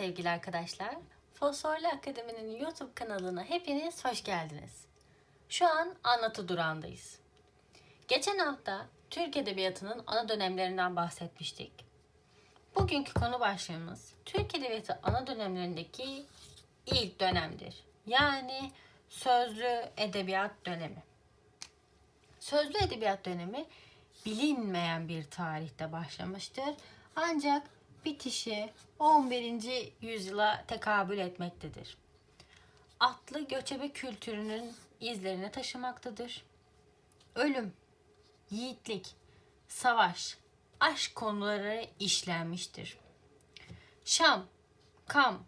sevgili arkadaşlar. Fosforlu Akademi'nin YouTube kanalına hepiniz hoş geldiniz. Şu an anlatı durağındayız. Geçen hafta Türk Edebiyatı'nın ana dönemlerinden bahsetmiştik. Bugünkü konu başlığımız Türk Edebiyatı ana dönemlerindeki ilk dönemdir. Yani sözlü edebiyat dönemi. Sözlü edebiyat dönemi bilinmeyen bir tarihte başlamıştır. Ancak bitişi 11. yüzyıla tekabül etmektedir. Atlı göçebe kültürünün izlerini taşımaktadır. Ölüm, yiğitlik, savaş, aşk konuları işlenmiştir. Şam, Kam,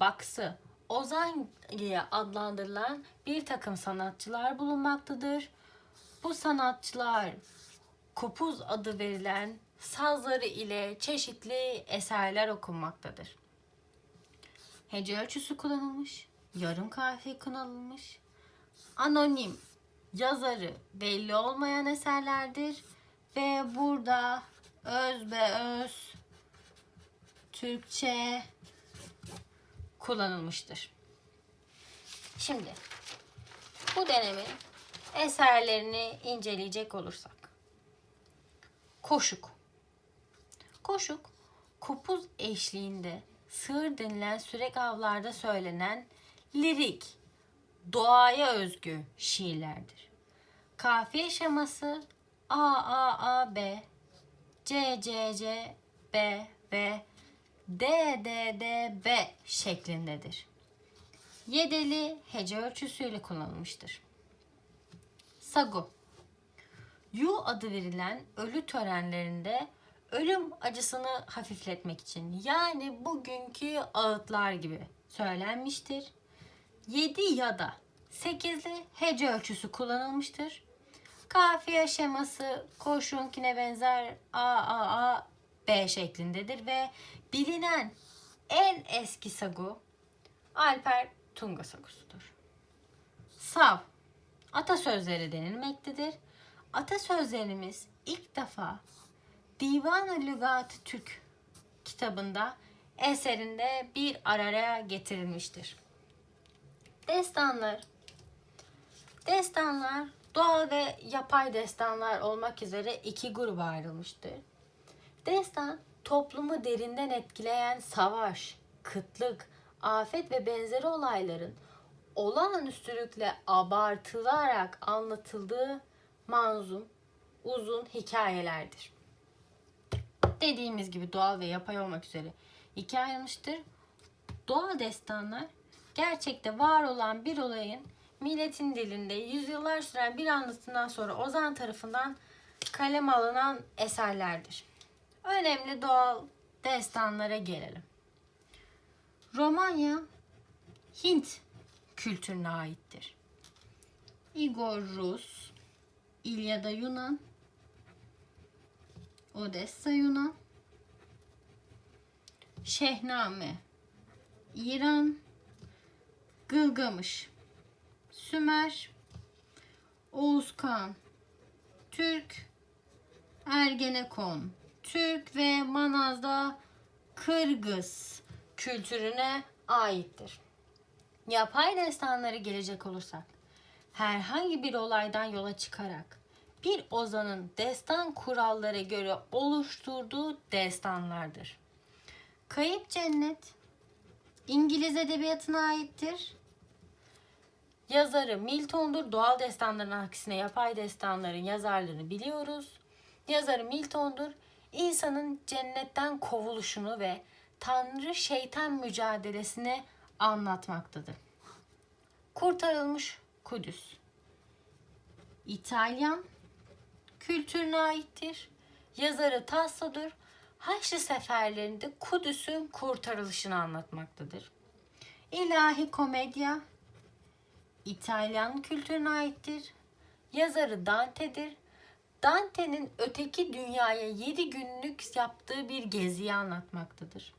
Baksı, Ozan diye adlandırılan bir takım sanatçılar bulunmaktadır. Bu sanatçılar kopuz adı verilen sazları ile çeşitli eserler okunmaktadır. Hece ölçüsü kullanılmış, yarım kafiye kullanılmış, anonim, yazarı belli olmayan eserlerdir ve burada öz be öz Türkçe kullanılmıştır. Şimdi bu dönemin eserlerini inceleyecek olursak. Koşuk. Koşuk, kopuz eşliğinde sığır denilen sürek avlarda söylenen lirik, doğaya özgü şiirlerdir. Kafiye şeması A A A B, C C C B ve D D D B şeklindedir. Yedeli hece ölçüsüyle kullanılmıştır. Sagu Yu adı verilen ölü törenlerinde ölüm acısını hafifletmek için yani bugünkü ağıtlar gibi söylenmiştir. 7 ya da 8'li hece ölçüsü kullanılmıştır. Kafiye şeması koşunkine benzer A A A B şeklindedir ve bilinen en eski sagu Alper Tunga sagusudur. Sav atasözleri denilmektedir. Atasözlerimiz ilk defa Divan-ı Lügat Türk kitabında eserinde bir araya getirilmiştir. Destanlar Destanlar doğal ve yapay destanlar olmak üzere iki gruba ayrılmıştır. Destan toplumu derinden etkileyen savaş, kıtlık, afet ve benzeri olayların olağanüstülükle abartılarak anlatıldığı manzum, uzun hikayelerdir. Dediğimiz gibi doğal ve yapay olmak üzere ikiye ayrılmıştır. Doğal destanlar gerçekte var olan bir olayın milletin dilinde yüzyıllar süren bir anlatından sonra Ozan tarafından kalem alınan eserlerdir. Önemli doğal destanlara gelelim. Romanya Hint kültürüne aittir. Igor Rus, İlyada Yunan, Odessa Yunan, Şehname, İran, Gılgamış, Sümer, Oğuz Kağan, Türk, Ergenekon, Türk ve Manaz'da Kırgız kültürüne aittir. Yapay destanları gelecek olursak, herhangi bir olaydan yola çıkarak bir ozanın destan kurallara göre oluşturduğu destanlardır. Kayıp Cennet İngiliz edebiyatına aittir. Yazarı Milton'dur. Doğal destanların aksine yapay destanların yazarlarını biliyoruz. Yazarı Milton'dur. İnsanın cennetten kovuluşunu ve Tanrı şeytan mücadelesini anlatmaktadır. Kurtarılmış Kudüs. İtalyan kültürüne aittir. Yazarı Tasso'dur. Haçlı seferlerinde Kudüs'ün kurtarılışını anlatmaktadır. İlahi komedya İtalyan kültürüne aittir. Yazarı Dante'dir. Dante'nin öteki dünyaya 7 günlük yaptığı bir geziyi anlatmaktadır.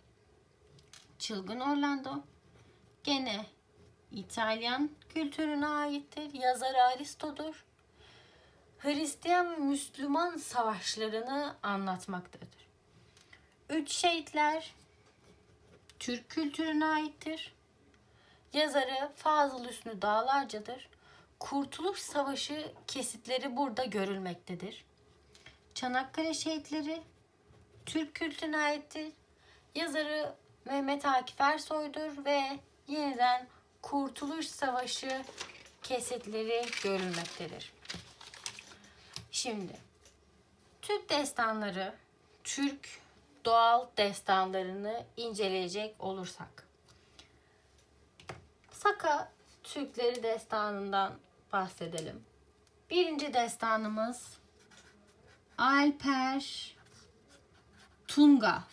Çılgın Orlando gene İtalyan kültürüne aittir. Yazarı Aristo'dur. Hristiyan Müslüman savaşlarını anlatmaktadır. Üç Şehitler Türk kültürüne aittir. Yazarı Fazıl Hüsnü Dağlarca'dır. Kurtuluş Savaşı kesitleri burada görülmektedir. Çanakkale şehitleri Türk kültürüne aittir. Yazarı Mehmet Akif Ersoy'dur ve yeniden Kurtuluş Savaşı kesitleri görülmektedir. Şimdi Türk destanları, Türk doğal destanlarını inceleyecek olursak. Saka Türkleri destanından bahsedelim. Birinci destanımız Alper Tunga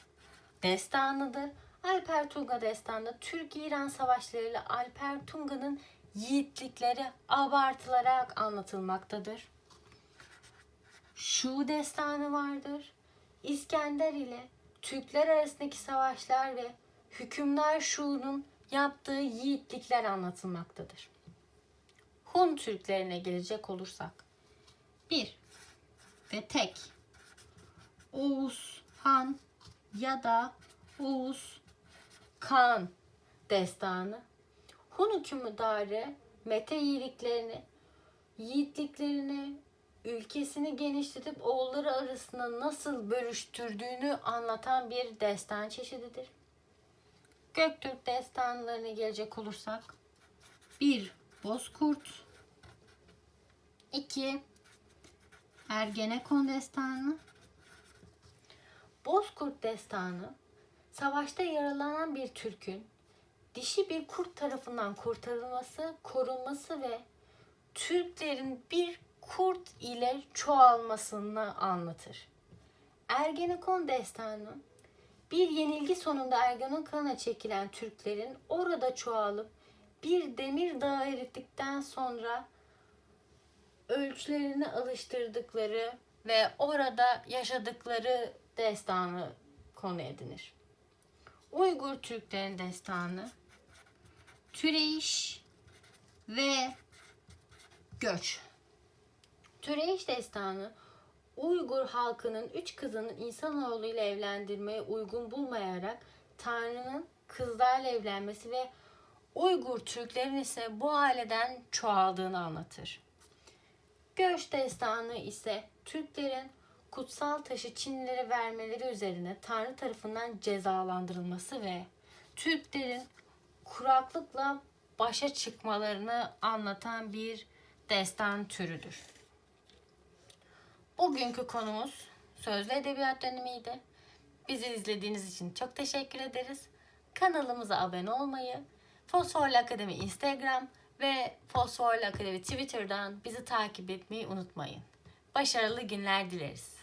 destanıdır. Alper Tunga destanı Türk-İran savaşlarıyla Alper Tunga'nın yiğitlikleri abartılarak anlatılmaktadır. Şu destanı vardır. İskender ile Türkler arasındaki savaşlar ve hükümdar Şu'nun yaptığı yiğitlikler anlatılmaktadır. Hun Türklerine gelecek olursak. 1. Ve tek. Oğuz Han ya da Oğuz Kan destanı. Hun hükümdarı Mete yiğitliklerini, yiğitliklerini, ülkesini genişletip oğulları arasında nasıl bölüştürdüğünü anlatan bir destan çeşididir. Göktürk destanlarına gelecek olursak 1. Bozkurt 2. Ergenekon destanı Bozkurt destanı savaşta yaralanan bir Türk'ün dişi bir kurt tarafından kurtarılması, korunması ve Türklerin bir kurt ile çoğalmasını anlatır. Ergenekon destanı bir yenilgi sonunda Ergenekon'a çekilen Türklerin orada çoğalıp bir demir dağı erittikten sonra ölçülerini alıştırdıkları ve orada yaşadıkları destanı konu edinir. Uygur Türklerin destanı Türeyiş ve göç. Türeyiş destanı Uygur halkının üç kızının insanoğlu ile evlendirmeye uygun bulmayarak Tanrı'nın kızlarla evlenmesi ve Uygur Türklerin ise bu aileden çoğaldığını anlatır. Göç destanı ise Türklerin kutsal taşı Çinlilere vermeleri üzerine Tanrı tarafından cezalandırılması ve Türklerin kuraklıkla başa çıkmalarını anlatan bir destan türüdür. Bugünkü konumuz sözlü edebiyat dönemiydi. Bizi izlediğiniz için çok teşekkür ederiz. Kanalımıza abone olmayı, Fosforlu Akademi Instagram ve Fosforlu Akademi Twitter'dan bizi takip etmeyi unutmayın. Başarılı günler dileriz.